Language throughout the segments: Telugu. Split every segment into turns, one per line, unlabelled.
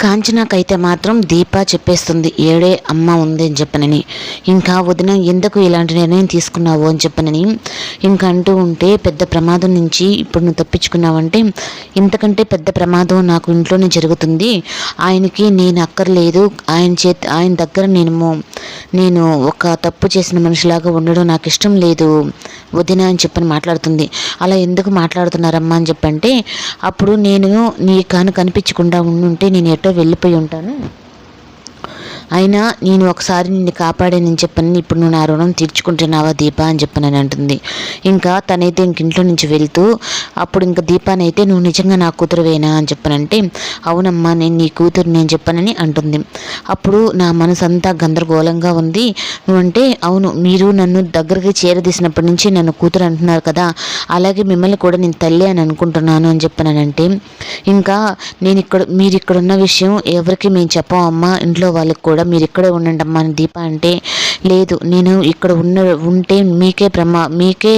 కాంచనాకైతే మాత్రం దీప చెప్పేస్తుంది ఏడే అమ్మ ఉంది అని చెప్పనని. ఇంకా వదిన ఎందుకు ఇలాంటి నిర్ణయం తీసుకున్నావు అని చెప్పనని. ఇంకా అంటూ ఉంటే పెద్ద ప్రమాదం నుంచి ఇప్పుడు నువ్వు తప్పించుకున్నావంటే ఇంతకంటే పెద్ద ప్రమాదం నాకు ఇంట్లోనే జరుగుతుంది. ఆయనకి నేను అక్కర్లేదు. ఆయన చేతి ఆయన దగ్గర నేను నేను ఒక తప్పు చేసిన మనిషిలాగా ఉండడం నాకు ఇష్టం లేదు. వదిన అని చెప్పని మాట్లాడుతుంది. అలా ఎందుకు మాట్లాడుతున్నారమ్మా? అని చెప్పంటే అప్పుడు నేను నీ కాను కనిపించకుండా ఉండుంటే నేను ఎటో వెళ్ళిపోయి ఉంటాను. అయినా నేను ఒకసారి నిన్ను కాపాడానని చెప్పని ఇప్పుడు నువ్వు నా రుణం తీర్చుకుంటున్నావా దీప అని చెప్పనని అంటుంది. ఇంకా తనైతే ఇంక ఇంట్లో నుంచి వెళ్తూ అప్పుడు ఇంకా దీపానైతే నువ్వు నిజంగా నా కూతురువేనా అని చెప్పనంటే అవునమ్మా నేను నీ కూతురు నేను చెప్పనని అంటుంది. అప్పుడు నా మనసు అంతా గందరగోళంగా ఉంది. నువ్వంటే అవును మీరు నన్ను దగ్గరికి చేరదీసినప్పటి నుంచి నన్ను కూతురు అంటున్నారు కదా అలాగే మిమ్మల్ని కూడా నేను తల్లి అని అనుకుంటున్నాను అని చెప్పానంటే ఇంకా నేను ఇక్కడ మీరు ఇక్కడ ఉన్న విషయం ఎవరికి మేము చెప్పామమ్మా ఇంట్లో వాళ్ళకి కూడా మీరు ఇక్కడే ఉండండి అమ్మా అని దీప అంటే లేదు నేను ఇక్కడ ఉన్న ఉంటే మీకే బ్రహ్మ మీకే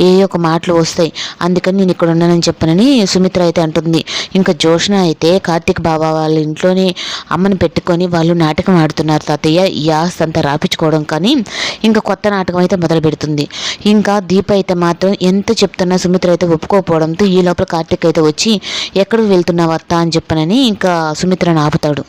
ఏ ఒక మాటలు వస్తాయి. అందుకని నేను ఇక్కడ ఉన్నానని చెప్పనని సుమిత్ర అయితే అంటుంది. ఇంకా జోష్న అయితే కార్తీక్ బాబా వాళ్ళ ఇంట్లోనే అమ్మని పెట్టుకొని వాళ్ళు నాటకం ఆడుతున్నారు తాతయ్య. ఈ అంతా రాపించుకోవడం కానీ ఇంకా కొత్త నాటకం అయితే మొదలు పెడుతుంది. ఇంకా దీప అయితే మాత్రం ఎంత చెప్తున్నా సుమిత్ర అయితే ఒప్పుకోకపోవడంతో ఈ లోపల కార్తీక్ అయితే వచ్చి ఎక్కడికి వెళ్తున్నావు అత్త? అని చెప్పనని ఇంకా సుమిత్రను ఆపుతాడు.